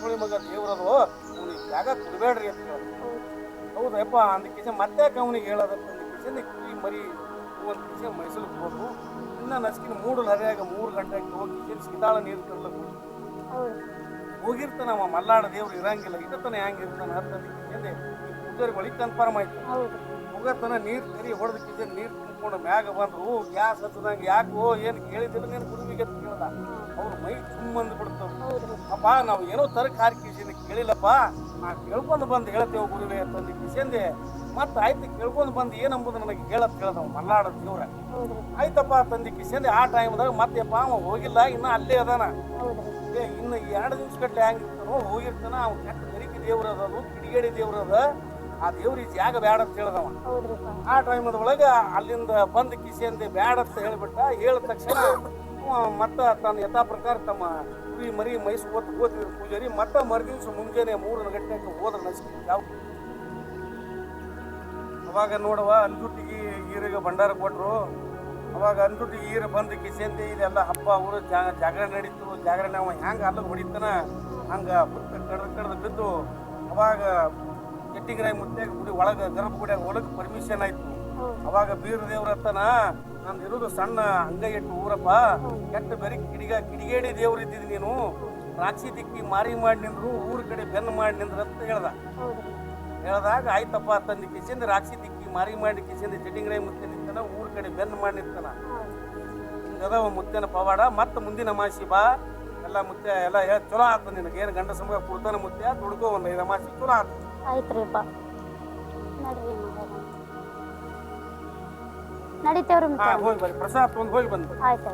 ಸುಳಿ ಮಗ ದೇವ್ರದು. ಅವ್ನಿಗೆ ಜಾಗ ಕೊಡಬೇಡ್ರಿ ಅಂತ ಹೇಳಿ. ಹೌದಪ್ಪ ಅಂದ ಕಿಸೆ ಮತ್ತೆ ಅವನಿಗೆ ಹೇಳೋದಪ್ಪ ಅಂದ ಕಿಸನ್ ಕುರಿ ಮರಿ ಒಂದು ಕಿಸೆ ಮೈಸೂರಿಗೆ ಹೋದ್ರು ಇನ್ನ ನಸ್ಕಿನ ಮೂರು ಹರಿಯಾಗ ಮೂರು ಗಂಟೆಗೆ ಹೋಗಿ ಕಿಸೆ ನೀರು ಹೋಗಿ. ಹೌದು ಹೋಗಿರ್ತಾನ ಅವ, ಮಲ್ಲಾಡ ದೇವ್ರು ಇರಂಗಿಲ್ಲ. ಇಟ್ಟತನ ಇರ್ತಾನೆ ಹತ್ತಂದ ಕಿಸಂದೆ ಬಳಿ ಕನ್ಫರ್ಮ್ ಆಯ್ತು. ಹೋಗತನ ನೀರು ಕರಿ ಹೊಡೆದ ಕಿಸೆ ನೀರು ತುಂಬಿಕೊಂಡು ಮ್ಯಾಗ ಬಂದ್ರು. ಗ್ಯಾಸ್ ಹತ್ತದಂಗೆ ಯಾಕೋ ಏನು ಕೇಳಿದಿಲ್ಲ ನೀನು ಗುರುವಿಗೆ ಅಂತ ಕೇಳ್ದ. ಅವ್ರ ಮೈ ಹೌದ್ರಿ ಅಪ್ಪ, ನಾವು ಏನೋ ತರಕಾರಿ ಕಿಸಿನ ಕೇಳಿಲ್ಲಪ್ಪ. ನಾ ಕೇಳ್ಕೊಂಡು ಬಂದು ಹೇಳ್ತೇವೆ ಗುರುವೆ ಅಂತಂದು ಕಿಸೆಂದೆ ಮತ್ತೆ ಆಯ್ತು ಕೇಳ್ಕೊಂಡು ಬಂದು ಏನಂಬುದು ನನಗೆ ಹೇಳತ್ ಕೇಳ್ದವ ಮಲ್ಲಾಡ ದೇವ್ರ ಆಯ್ತಪ್ಪ ತಂದಿ ಕಿಸೆಂದೆ ಆ ಟೈಮ್ದಾಗ ಮತ್ತೆಪ್ಪ ಅವ ಹೋಗಿಲ್ಲ, ಇನ್ನ ಅಲ್ಲೇ ಅದಾನ. ಇನ್ನು ಎರಡು ದಿವ್ಸ ಗಟ್ಟಲೆ ಹೆಂಗಿರ್ತಾನೋ, ಹೋಗಿರ್ತಾನ, ಅವ್ ಕೆಟ್ಟ ಗರಿಕೆ ದೇವ್ರ ಅದು ಕಿಡಿಗೇಡಿ ದೇವ್ರ ಅದ. ಆ ದೇವ್ರಿಗೆ ಜಾಗ ಬ್ಯಾಡ ಅಂತ ಹೇಳ್ದವ. ಆ ಟೈಮದ ಒಳಗೆ ಅಲ್ಲಿಂದ ಬಂದ ಕಿಸೆಂದೆ ಬ್ಯಾಡ ಅಂತ ಹೇಳ್ಬಿಟ್ಟ, ಹೇಳಿದ ತಕ್ಷಣ ಮತ್ತ ತನ್ನ ಯಥಾ ಪ್ರಕಾರ ತಮ್ಮ ಕುರಿ ಮರಿ ಮೈಸ್ಕೋತ ಓದಿದ್ರು ಪೂಜಾರಿ, ಮತ್ತ ಮರುದಿವ್ಸ ಮುಂಜಾನೆ ಮೂರು ಗಂಟೆಗೆ ಹೋದ್ರ ನಸ್ಕಿ ಯಾವ ಅವಾಗ ನೋಡುವ ಅಂಜುಟ್ಟಿಗೆ ಈರಿಗೆ ಭಂಡಾರ ಕೊಟ್ರು. ಅವಾಗ ಅಂಜುಟ್ಟಿಗೆ ಈರು ಬಂದು ಕಿಸೆಂತೆ ಇದೆಲ್ಲ ಹಬ್ಬ ಅವರು ಜಾಗರಣೆ ನಡೀತು. ಜಾಗರಣೆ ಅವ ಹೆಂಗೆ ಅಲ್ಲಿಗೆ ಹೊಡಿತಾನ? ಹಂಗ ಕಡ್ದು ಕಡ್ದು ಬಿದ್ದು, ಅವಾಗ ಕೆಟ್ಟಿಗರಾಯಿ ಮುತ್ತೆ ಗುಡಿ ಒಳಗೆ ಗರ್ಭ ಗುಡಿಯಾಗ ಒಳಗೆ ಪರ್ಮಿಷನ್ ಆಯ್ತು. ಅವಾಗ ಬೀರ ದೇವ್ರ ಹತ್ತನ, ನಂದು ಇರೋದು ಸಣ್ಣ ಹಂಗ ಇಟ್ಟು ಊರಪ್ಪ. ಕೆಟ್ಟ ಬೆರಿ ಕಿಡಿಗ, ಕಿಡಿಗೇಡಿ ದೇವ್ರು ಇದ್ದಿದ್ ನೀನು. ರಾಕ್ಷಿ ದಿಕ್ಕಿ ಮಾರಿ ಮಾಡಿ ನಿಂದ್ರು, ಊರ ಕಡೆ ಬೆನ್ನು ಮಾಡಿ ನಿಂದ್ರು ಅಂತ ಹೇಳ್ದ. ಹೇಳ್ದಾಗ, ಆಯ್ತಪ್ಪ ತಂದು ಕಿಸಿಂದ ರಾಕ್ಷಿ ದಿಕ್ಕಿ ಮಾರಿ ಮಾಡಿ ಕಿಸಿಂದ ಚಿಟಿಂಗ್ರೈ ಮುತ್ತೆ ನಿಂತಾನ ಊರ ಕಡೆ ಬೆನ್ನು ಮಾಡಿ ನಿಂತಾನ. ಹಿಂಗದ ಮುತ್ತೆನ ಪವಾಡ, ಮತ್ತೆ ಮುಂದಿನ ಮಾಸಿ ಬಾ. ಎಲ್ಲ ಮುತ್ತೆ ಎಲ್ಲ ಚಲೋ ಆತ ನಿನಗೆ. ಏನು ಗಂಡ ಸಮಯ ಕುಡ್ತಾನ ಮುತ್ತೆ ದುಡ್ಕೋ ಒಂದು ಐದು ಅಮಾಸಿ, ಚಲೋ ಆತ. ಮಗ ನಡಿತೇವ್ರಿ ಹಾ ಹೋಗಿ ಬರ್ರಿ. ಪ್ರಸಾದ್ ತೊಗೊಂಡು ಹೋಗಿ ಬಂದ್ಬಿಡಿ. ಆಯ್ತು.